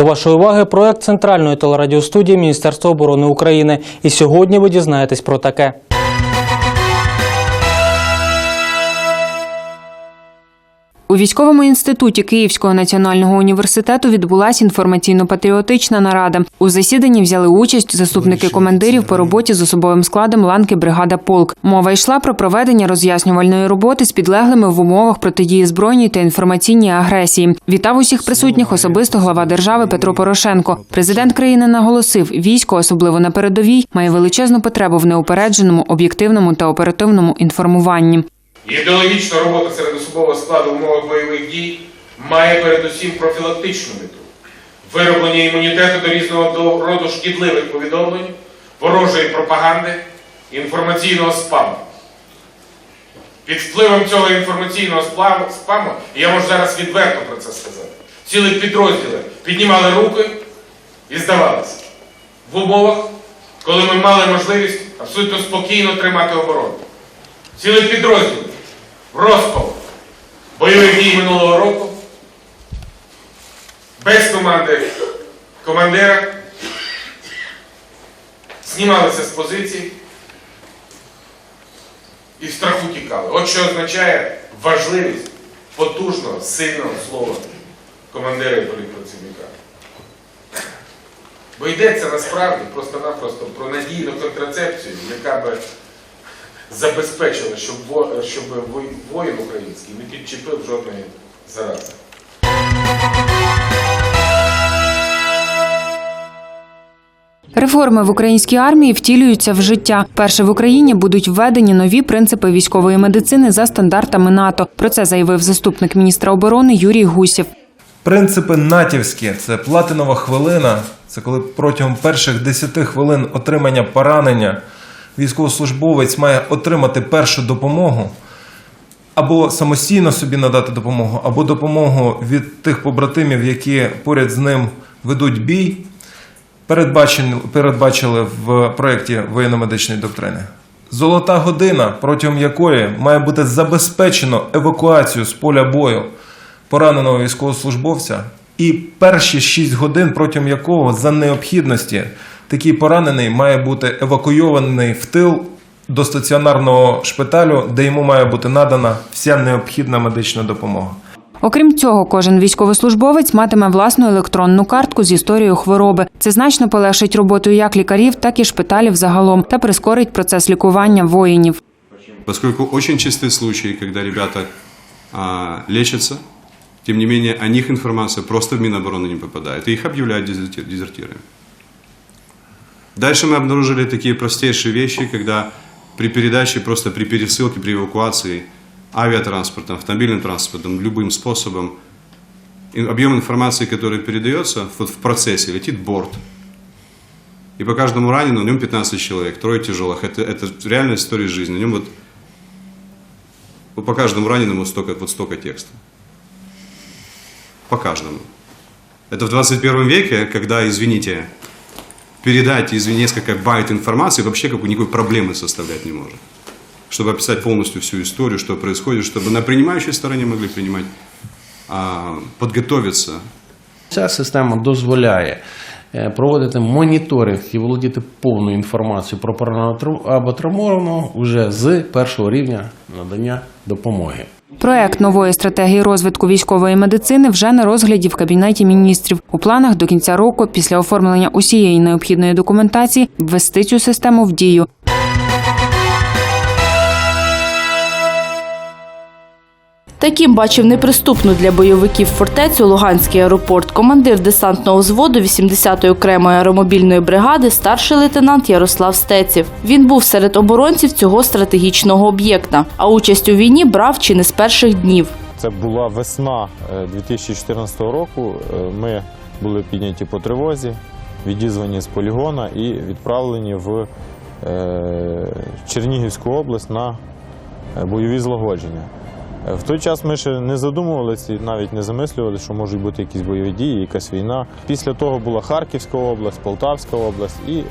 До вашої уваги проект центральної телерадіостудії Міністерства оборони України. І сьогодні ви дізнаєтесь про таке. У військовому інституті Київського національного університету відбулася інформаційно-патріотична нарада. У засіданні взяли участь заступники командирів по роботі з особовим складом ланки бригада полк. Мова йшла про проведення роз'яснювальної роботи з підлеглими в умовах протидії збройній та інформаційній агресії. Вітав усіх присутніх особисто глава держави Петро Порошенко. Президент країни наголосив, військо, особливо на передовій, має величезну потребу в неупередженому, об'єктивному та оперативному інформуванні. Ідеологічна робота серед особового складу в умовах бойових дій має передусім профілактичну мету вироблення імунітету до різного роду шкідливих повідомлень, ворожої пропаганди, інформаційного спаму. Під впливом цього інформаційного спаму, і я можу зараз відверто про це сказати, цілі підрозділи піднімали руки і здавалися в умовах, коли ми мали можливість абсолютно спокійно тримати оборону. Цілий підрозділ розпал бойових дій минулого року без команди командира знімалися з позицій і в страху тікали. От що означає важливість потужного, сильного слова командира і політпрацівника. Бо йдеться насправді просто-напросто про надійну контрацепцію, яка би забезпечили, щоб, во- щоб воїн український не підчепив жодної зарази. Реформи в українській армії втілюються в життя. Перше в Україні будуть введені нові принципи військової медицини за стандартами НАТО. Про це заявив заступник міністра оборони Юрій Гусєв. Принципи натівські це платинова хвилина. Це коли протягом перших 10 хвилин отримання поранення військовослужбовець має отримати першу допомогу, або самостійно собі надати допомогу, або допомогу від тих побратимів, які поряд з ним ведуть бій. Передбачили в проєкті воєнно-медичної доктрини. Золота година, протягом якої має бути забезпечено евакуацію з поля бою пораненого військовослужбовця, і перші 6 годин, протягом якого за необхідності такий поранений має бути евакуйований в тил до стаціонарного шпиталю, де йому має бути надана вся необхідна медична допомога. Окрім цього, кожен військовослужбовець матиме власну електронну картку з історією хвороби. Це значно полегшить роботу як лікарів, так і шпиталів загалом та прискорить процес лікування воїнів. Поскольку очень частые случаи, когда ребята а, лечатся, тем не менее о них информация просто в Минобороны не попадает, и их объявляют дезерти- дезертирами. Дальше мы обнаружили такие простейшие вещи, когда при передаче, просто при пересылке, при эвакуации авиатранспортом, автомобильным транспортом, любым способом, объем информации, который передается вот в процессе, летит борт. И по каждому раненому, на нем 15 человек, трое тяжелых. Это, это реальная история жизни. На нем вот, вот по каждому раненому столько, вот столько текста. По каждому. Это в 21 веке, когда, извините, передать из несколько байт информации вообще какой никакой проблемы составлять не может. Чтобы описать полностью всю историю, что происходит, чтобы на принимающей стороне могли принимать, а, подготовиться Ця система дозволяє е, проводити моніторинг і володіти повною інформацією про пораненого тру- або травмованого уже з першого рівня надання допомоги. Проект нової стратегії розвитку військової медицини вже на розгляді в кабінеті міністрів. У планах до кінця року, після оформлення усієї необхідної документації, ввести цю систему в дію. Таким бачив неприступну для бойовиків фортецю Луганський аеропорт командир десантного взводу 80-ї окремої аеромобільної бригади, старший лейтенант Ярослав Стеців. Він був серед оборонців цього стратегічного об'єкта, а участь у війні брав чи не з перших днів. Це була весна е, 2014 року. Е, Ми були підняті по тривозі, відізвані з полігона і відправлені в е, Чернігівську область на е, бойові злагодження. Е, В той час ми ще не задумувалися і навіть не замислювалися, що можуть бути якісь бойові дії, якась війна. Після того була Харківська область, Полтавська область, і е,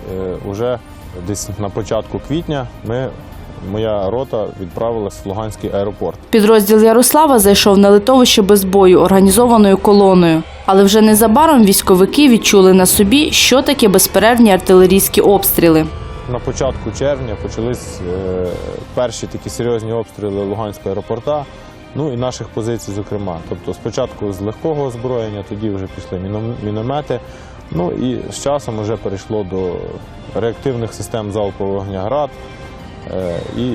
вже десь на початку квітня ми, моя рота відправилась в Луганський аеропорт. Підрозділ Ярослава зайшов на литовище без бою організованою колоною. Але вже незабаром військовики відчули на собі, що таке безперервні артилерійські обстріли. На початку червня почались е, перші такі серйозні обстріли Луганського аеропорта, ну і наших позицій, зокрема. Тобто спочатку з легкого озброєння, тоді вже пішли міномети. Ну і з часом вже перейшло до реактивних систем залпового вогня ГРАД е, і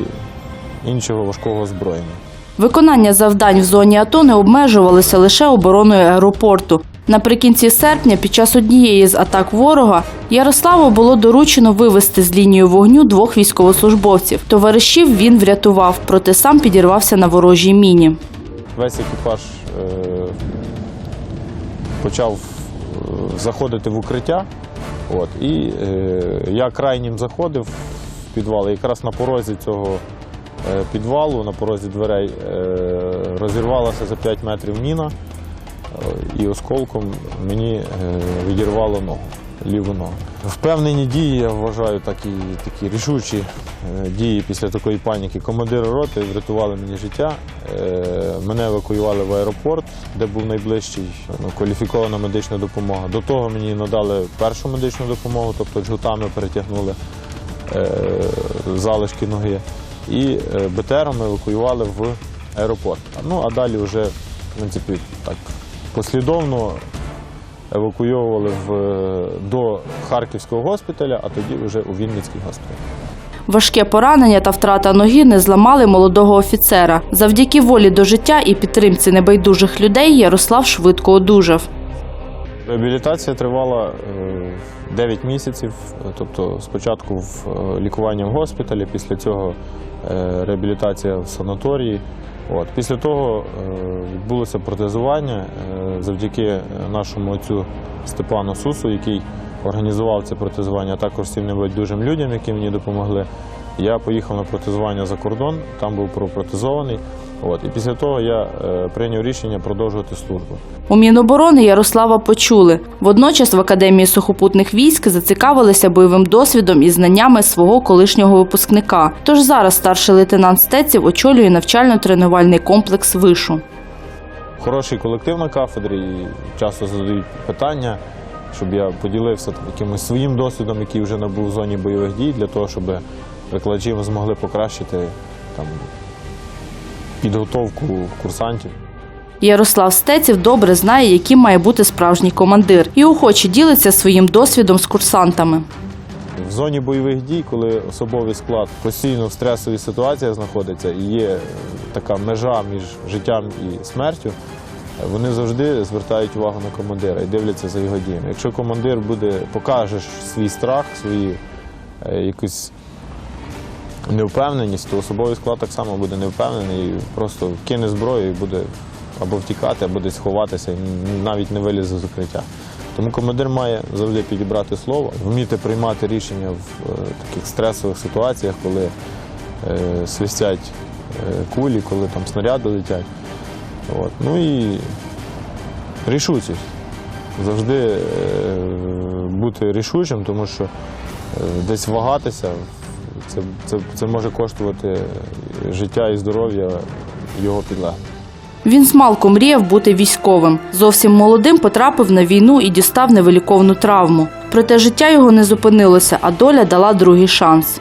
іншого важкого озброєння. Виконання завдань в зоні АТО не обмежувалося лише обороною аеропорту. Наприкінці серпня, під час однієї з атак ворога, Ярославу було доручено вивести з лінії вогню двох військовослужбовців. Товаришів він врятував, проте сам підірвався на ворожій міні. Весь екіпаж е, почав е, заходити в укриття. От, і е, я крайнім заходив в підвал. Якраз на порозі цього підвалу, на порозі дверей, розірвалася за 5 метрів міна, і осколком мені е, відірвало ногу, ліву ногу. Впевнені дії, я вважаю, такі, такі рішучі е, дії після такої паніки. Командири роти врятували мені життя. Е, Мене евакуювали в аеропорт, де був найближчий ну, кваліфікована медична допомога. До того мені надали першу медичну допомогу, тобто джгутами перетягнули залишки ноги. І БТРом евакуювали в аеропорт. Ну а далі вже, в принципі, так послідовно евакуйовували в, до Харківського госпіталя, а тоді вже у Вінницький госпіталь. Важке поранення та втрата ноги не зламали молодого офіцера. Завдяки волі до життя і підтримці небайдужих людей Ярослав швидко одужав. Реабілітація тривала е, 9 місяців, е, тобто спочатку в е, лікування в госпіталі, після цього е, реабілітація в санаторії. От. Після того е, відбулося протезування е, завдяки нашому отцю Степану Сусу, який організував це протезування, а також всім небайдужим людям, які мені допомогли. Я поїхав на протезування за кордон, там був пропротезований. От. І після того я е, прийняв рішення продовжувати службу. У Міноборони Ярослава почули. Водночас в Академії сухопутних військ зацікавилися бойовим досвідом і знаннями свого колишнього випускника. Тож зараз старший лейтенант Стеців очолює навчально-тренувальний комплекс вишу. Хороший колектив на кафедрі і часто задають питання, щоб я поділився якимось своїм досвідом, який вже набув в зоні бойових дій, для того, щоб викладачі змогли покращити там, підготовку курсантів. Ярослав Стеців добре знає, яким має бути справжній командир, і охоче ділиться своїм досвідом з курсантами. В зоні бойових дій, коли особовий склад постійно в стресовій ситуації знаходиться і є така межа між життям і смертю, вони завжди звертають увагу на командира і дивляться за його діями. Якщо командир буде, покаже свій страх, свою е, якусь невпевненість, то особовий склад так само буде невпевнений і просто кине зброю і буде або втікати, або десь ховатися, навіть не вилізе з укриття. Тому командир має завжди підібрати слово, вміти приймати рішення в е, таких стресових ситуаціях, коли е, свистять е, кулі, коли там снаряди летять. От. Ну і рішучість. Завжди бути рішучим, тому що десь вагатися це, це, це може коштувати життя і здоров'я його підлеглих. Він смалку мріяв бути військовим. Зовсім молодим потрапив на війну і дістав невиліковну травму. Проте життя його не зупинилося, а доля дала другий шанс.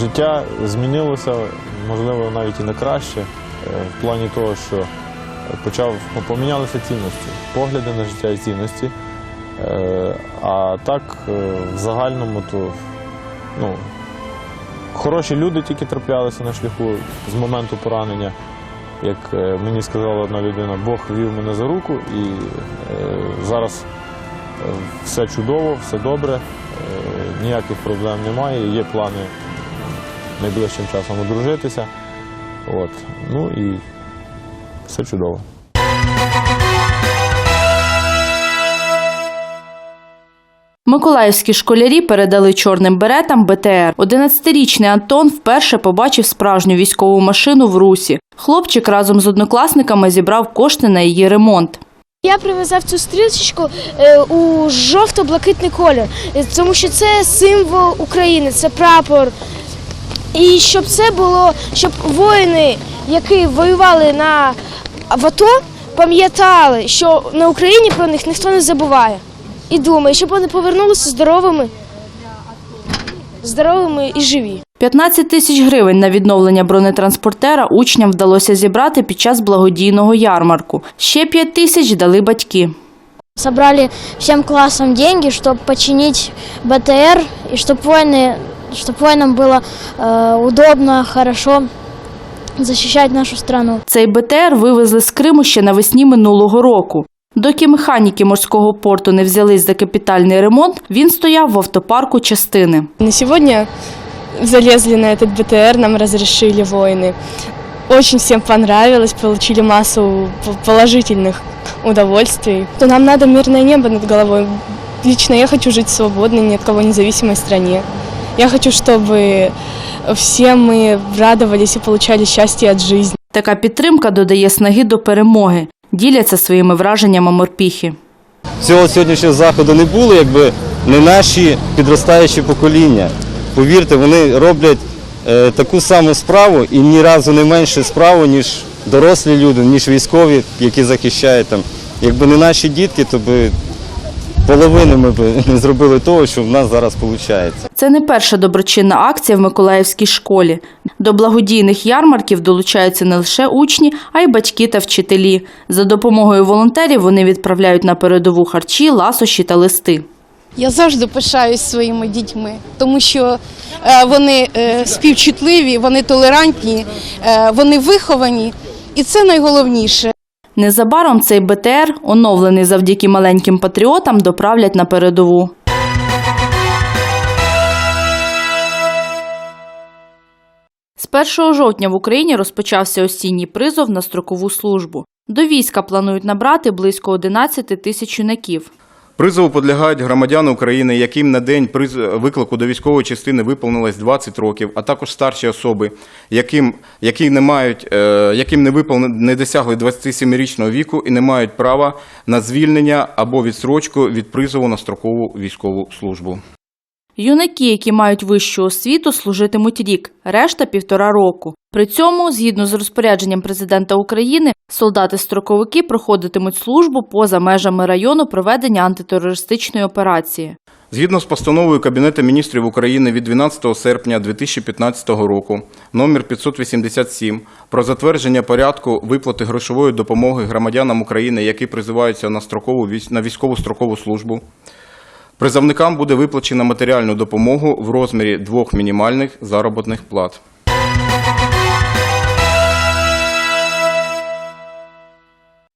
Життя змінилося, можливо, навіть і на краще, е, в плані того, що почав ну, помінялися цінності, погляди на життя і цінності. Е, А так, е, в загальному, то ну, хороші люди тільки траплялися на шляху з моменту поранення. Як е, мені сказала одна людина, Бог вів мене за руку і е, зараз е, все чудово, все добре, ніяких проблем немає. Є плани найближчим часом одружитися. От. Ну і все чудово. Миколаївські школярі передали чорним беретам БТР. 11-річний Антон вперше побачив справжню військову машину в русі. Хлопчик разом з однокласниками зібрав кошти на її ремонт. Я прив'язав цю стрічку е, у жовто-блакитний колір, е, тому що це символ України, це прапор. І щоб це було, щоб воїни, які воювали на в АТО, пам'ятали, що на Україні про них ніхто не забуває І думаю, щоб вони повернулися здоровими, здоровими і живі. 15 тисяч гривень на відновлення бронетранспортера учням вдалося зібрати під час благодійного ярмарку. Ще 5 тисяч дали батьки. собрали всем классом деньги, чтобы починить БТР и чтобы воины, чтобы воинам было э, удобно, хорошо защищать нашу страну. Цей БТР вивезли з Криму ще навесні минулого року. Доки механіки морського порту не взялись за капітальний ремонт, він стояв в автопарку частини. На сегодня залезли на этот БТР, нам разрешили воины. Очень всем понравилось, получили массу п- положительных удовольствий. То нам надо мирное небо над головой. Лично я хочу жить в свободной, ни от кого независимой стране. Я хочу, чтобы все мы радовались и получали счастье от жизни. Така підтримка додає снаги до перемоги. Діляться своїми враженнями морпіхи. цього сьогоднішнього заходу не було, якби не наші підростаючі покоління. Повірте, вони роблять е, таку саму справу і ні разу не менше справу, ніж дорослі люди, ніж військові, які захищають там. Якби не наші дітки, то би половини ми б не зробили того, що в нас зараз виходить. Це не перша доброчинна акція в Миколаївській школі. До благодійних ярмарків долучаються не лише учні, а й батьки та вчителі. За допомогою волонтерів вони відправляють на передову харчі, ласощі та листи. Я завжди пишаюсь своїми дітьми, тому що е, вони е, співчутливі, вони толерантні, е, вони виховані, і це найголовніше. Незабаром цей БТР, оновлений завдяки маленьким патріотам, доправлять на передову. З 1 жовтня в Україні розпочався осінній призов на строкову службу. До війська планують набрати близько 11 тисяч юнаків. Призову підлягають громадяни України, яким на день приз- виклику до військової частини виповнилось 20 років, а також старші особи, яким, які не мають, е, яким не виповни, не досягли 27-річного віку і не мають права на звільнення або відстрочку від призову на строкову військову службу. Юнаки, які мають вищу освіту, служитимуть рік, решта півтора року. При цьому, згідно з розпорядженням президента України, солдати-строковики проходитимуть службу поза межами району проведення антитерористичної операції. Згідно з постановою Кабінету міністрів України від 12 серпня 2015 року, номер 587, про затвердження порядку виплати грошової допомоги громадянам України, які призиваються на, строкову, на військову строкову службу, призовникам буде виплачена матеріальну допомогу в розмірі двох мінімальних заробітних плат.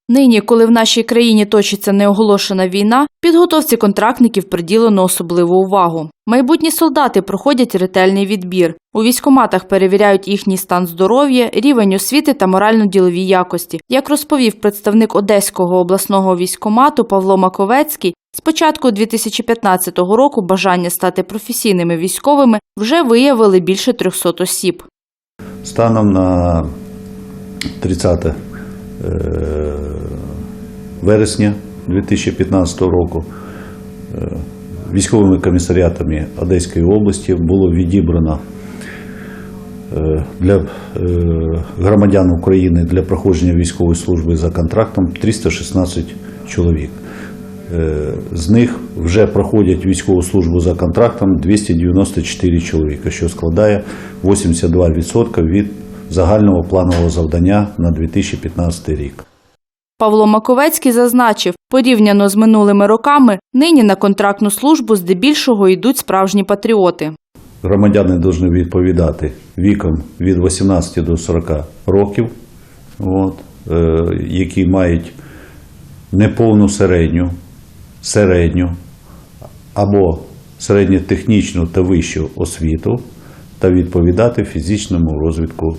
Нині, коли в нашій країні точиться неоголошена війна, підготовці контрактників приділено особливу увагу. Майбутні солдати проходять ретельний відбір. У військоматах перевіряють їхній стан здоров'я, рівень освіти та морально-ділові якості. Як розповів представник Одеського обласного військомату Павло Маковецький, з початку 2015 року бажання стати професійними військовими вже виявили більше 300 осіб. Станом на 30 е, вересня 2015 року е, військовими комісаріатами Одеської області було відібрано е, для е, громадян України для проходження військової служби за контрактом 316 чоловік. Е, З них вже проходять військову службу за контрактом 294 чоловіка, що складає 82% від загального планового завдання на 2015 рік. Павло Маковецький зазначив, порівняно з минулими роками, нині на контрактну службу здебільшого йдуть справжні патріоти. Громадяни повинні відповідати віком від 18 до 40 років, от, е, які мають неповну середню, середню або середньотехнічну та вищу освіту та відповідати фізичному розвитку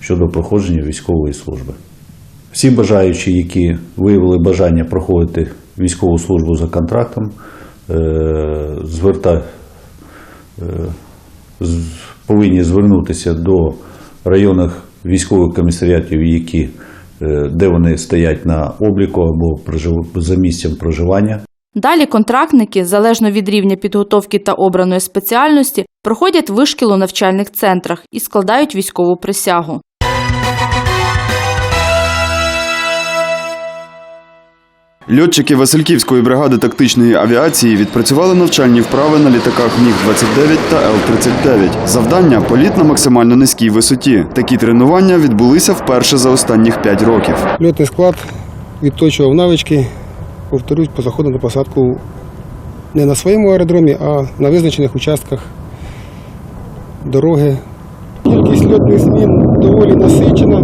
щодо проходження військової служби. Всі бажаючі, які виявили бажання проходити військову службу за контрактом, е, е, повинні звернутися до районних військових комісаріатів, які, е, де вони стоять на обліку або за місцем проживання. Далі контрактники, залежно від рівня підготовки та обраної спеціальності, проходять вишкіл у навчальних центрах і складають військову присягу. Льотчики Васильківської бригади тактичної авіації відпрацювали навчальні вправи на літаках Міг-29 та Л-39. Завдання – політ на максимально низькій висоті. Такі тренування відбулися вперше за останніх 5 років. Льотний склад відточував навички, повторюсь, по заходу на посадку не на своєму аеродромі, а на визначених участках дороги. Кількість льотних змін доволі насичена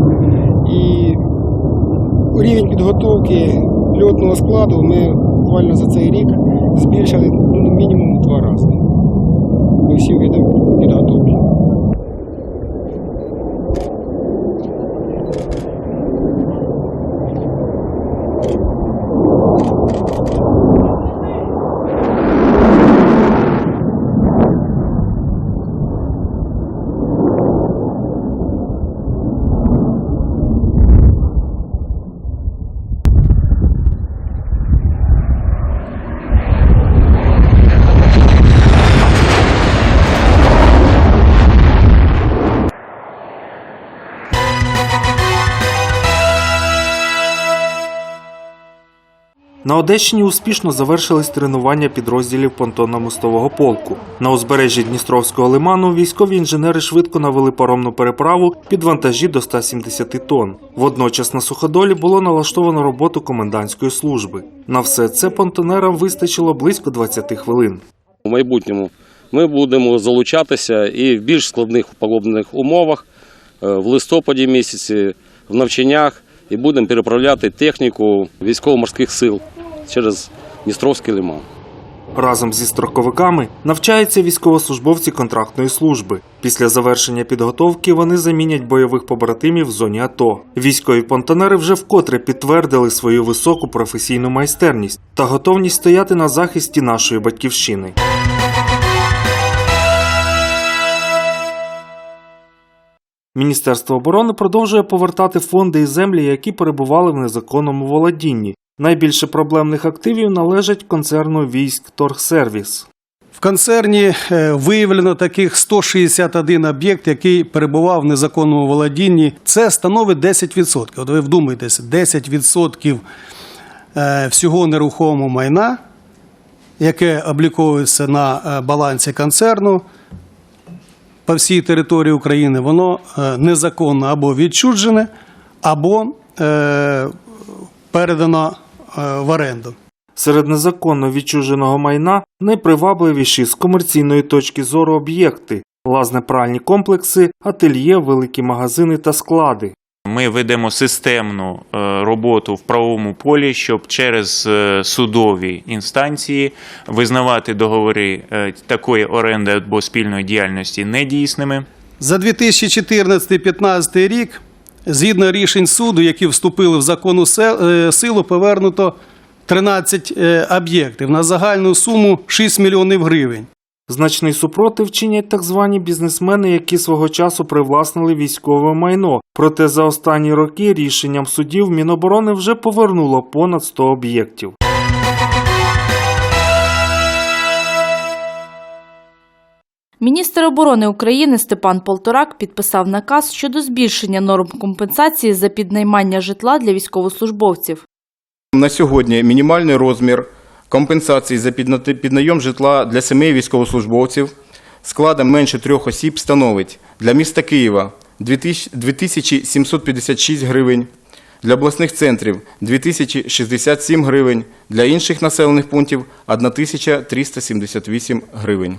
і рівень підготовки льотного складу ми буквально за цей рік збільшили ну, мінімум два рази. По всім видам підготовки. На Одещині успішно завершились тренування підрозділів понтонно-мостового полку. На узбережжі Дністровського лиману військові інженери швидко навели паромну переправу під вантажі до 170 тонн. Водночас на суходолі було налаштовано роботу комендантської служби. На все це понтонерам вистачило близько 20 хвилин. У майбутньому ми будемо залучатися і в більш складних погодних умовах е, в листопаді місяці, в навчаннях і будемо переправляти техніку військово-морських сил через Дністровський лиман. Разом зі строковиками навчаються військовослужбовці контрактної служби. Після завершення підготовки вони замінять бойових побратимів в зоні АТО. Військові понтонери вже вкотре підтвердили свою високу професійну майстерність та готовність стояти на захисті нашої батьківщини. Міністерство оборони продовжує повертати фонди і землі, які перебували в незаконному володінні. Найбільше проблемних активів належать концерну військ Торгсервіс. В концерні е, виявлено таких 161 об'єкт, який перебував в незаконному володінні. Це становить 10%. От ви вдумайтеся, 10% е, всього нерухомого майна, яке обліковується на е, балансі концерну по всій території України, воно е, незаконно або відчуджене, або е, передано е, в оренду. Серед незаконно відчуженого майна найпривабливіші з комерційної точки зору об'єкти лазне-пральні комплекси, ательє, великі магазини та склади. Ми ведемо системну е, роботу в правовому полі, щоб через е, судові інстанції визнавати договори е, такої оренди або спільної діяльності недійсними. За 2014-2015 рік, згідно рішень суду, які вступили в законну силу, повернуто 13 е, об'єктів на загальну суму 6 мільйонів гривень. Значний супротив чинять так звані бізнесмени, які свого часу привласнили військове майно. Проте за останні роки рішенням судів Міноборони вже повернуло понад 100 об'єктів. Міністр оборони України Степан Полторак підписав наказ щодо збільшення норм компенсації за піднаймання житла для військовослужбовців. На сьогодні мінімальний розмір компенсації за піднайом житла для сімей військовослужбовців складом менше трьох осіб становить для міста Києва 2756 гривень, для обласних центрів 2067 гривень, для інших населених пунктів 1378 гривень.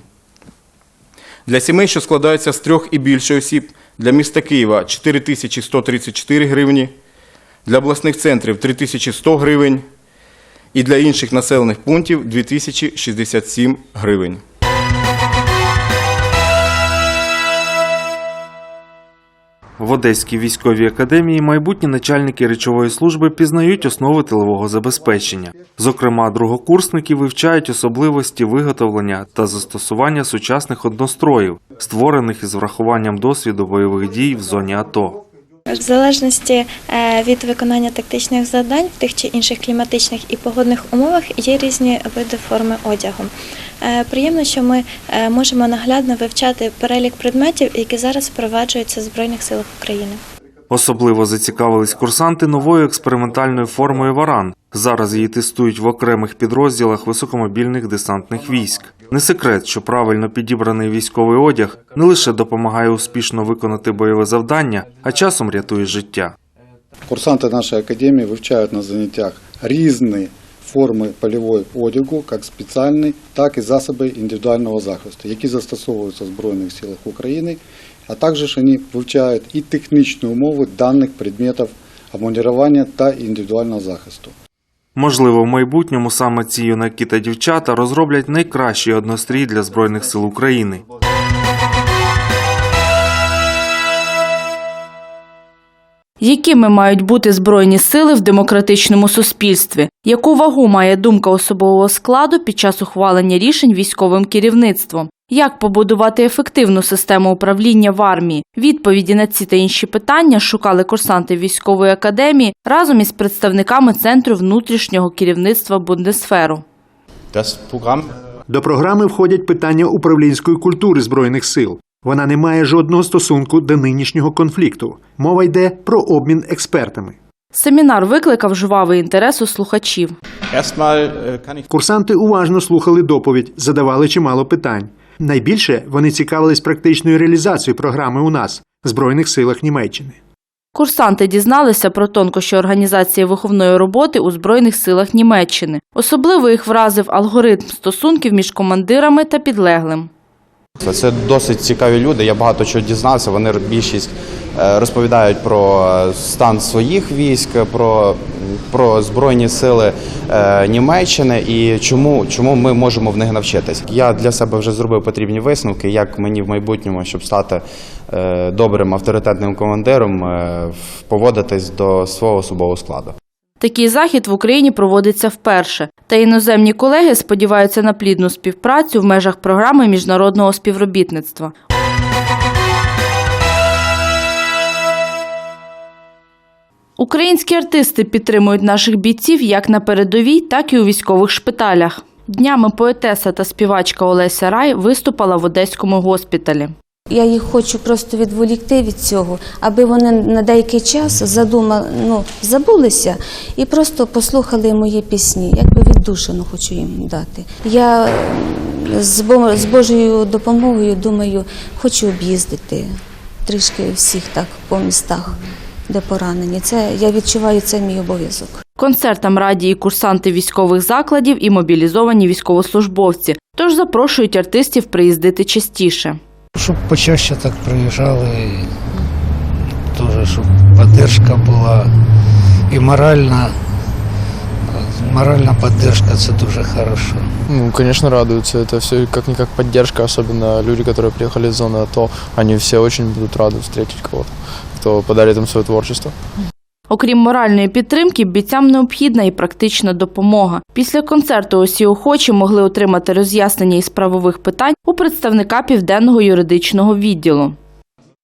Для сімей, що складаються з трьох і більше осіб, для міста Києва 4134 гривні, для обласних центрів 3100 гривень і для інших населених пунктів 2067 гривень. В Одеській військовій академії майбутні начальники речової служби пізнають основи тилового забезпечення. Зокрема, другокурсники вивчають особливості виготовлення та застосування сучасних одностроїв, створених із врахуванням досвіду бойових дій в зоні АТО. В залежності е, від виконання тактичних завдань в тих чи інших кліматичних і погодних умовах є різні види форми одягу. Е, Приємно, що ми е, можемо наглядно вивчати перелік предметів, які зараз впроваджуються в Збройних силах України. Особливо зацікавились курсанти новою експериментальною формою варан. Зараз її тестують в окремих підрозділах високомобільних десантних військ. Не секрет, що правильно підібраний військовий одяг не лише допомагає успішно виконати бойове завдання, а часом рятує життя. Курсанти нашої академії вивчають на заняттях різні форми польового одягу, як спеціальні, так і засоби індивідуального захисту, які застосовуються в Збройних силах України, а також вони вивчають і технічні умови даних предметів обмундирування та індивідуального захисту. Можливо, в майбутньому саме ці юнаки та дівчата розроблять найкращий однострій для збройних сил України. Якими мають бути збройні сили в демократичному суспільстві? Яку вагу має думка особового складу під час ухвалення рішень військовим керівництвом? Як побудувати ефективну систему управління в армії? Відповіді на ці та інші питання шукали курсанти військової академії разом із представниками центру внутрішнього керівництва Бундесферу. До програми входять питання управлінської культури збройних сил. Вона не має жодного стосунку до нинішнього конфлікту. Мова йде про обмін експертами. Семінар викликав жвавий інтерес у слухачів. Курсанти уважно слухали доповідь, задавали чимало питань. Найбільше вони цікавились практичною реалізацією програми у нас збройних силах Німеччини. Курсанти дізналися про тонкощі організації виховної роботи у Збройних силах Німеччини. Особливо їх вразив алгоритм стосунків між командирами та підлеглим. Це досить цікаві люди. Я багато чого дізнався. Вони більшість розповідають про е, стан своїх військ, про, про збройні сили е, Німеччини і чому, чому ми можемо в них навчитись. Я для себе вже зробив потрібні висновки, як мені в майбутньому, щоб стати е, добрим авторитетним командиром, е, поводитись до свого особового складу. Такий захід в Україні проводиться вперше. Та іноземні колеги сподіваються на плідну співпрацю в межах програми міжнародного співробітництва. Українські артисти підтримують наших бійців як на передовій, так і у військових шпиталях. Днями поетеса та співачка Олеся Рай виступала в одеському госпіталі. Я їх хочу просто відволікти від цього, аби вони на деякий час задумали, ну, забулися і просто послухали мої пісні. Якби віддушину хочу їм дати. Я з Божою допомогою думаю, хочу об'їздити трішки всіх так по містах, де поранені. Це я відчуваю це мій обов'язок. Концертам раді і курсанти військових закладів і мобілізовані військовослужбовці. Тож запрошують артистів приїздити частіше. Щоб почаще так приїжджали, і теж, щоб підтримка була і моральна. Моральна поддержка це дуже хорошо. Ну, конечно, радуются. Это все как-никак поддержка, особенно люди, которые приехали из зоны АТО. Они все очень будут рады встретить кого-то, кто подалі там своє творчество. Окрім моральної підтримки, бійцям необхідна і практична допомога. Після концерту усі охочі могли отримати роз'яснення із правових питань у представника південного юридичного відділу.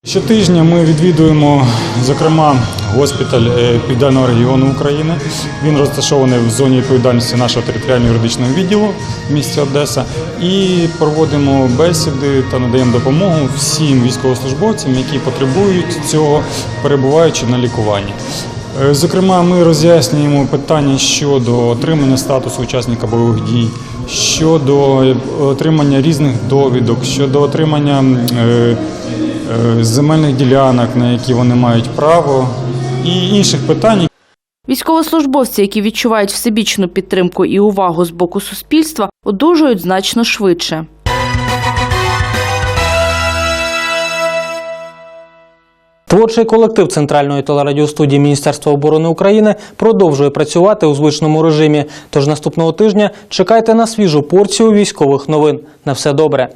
Щотижня ми відвідуємо, зокрема, госпіталь е, Південного регіону України. Він розташований в зоні відповідальності нашого територіального юридичного відділу в місті Одеса. І проводимо бесіди та надаємо допомогу всім військовослужбовцям, які потребують цього, перебуваючи на лікуванні. Е, Зокрема, ми роз'яснюємо питання щодо отримання статусу учасника бойових дій, щодо е, отримання різних довідок, щодо отримання земельних ділянок, на які вони мають право, і інших питань. Військовослужбовці, які відчувають всебічну підтримку і увагу з боку суспільства, одужують значно швидше. Творчий колектив Центральної телерадіостудії Міністерства оборони України продовжує працювати у звичному режимі. Тож наступного тижня чекайте на свіжу порцію військових новин. На все добре.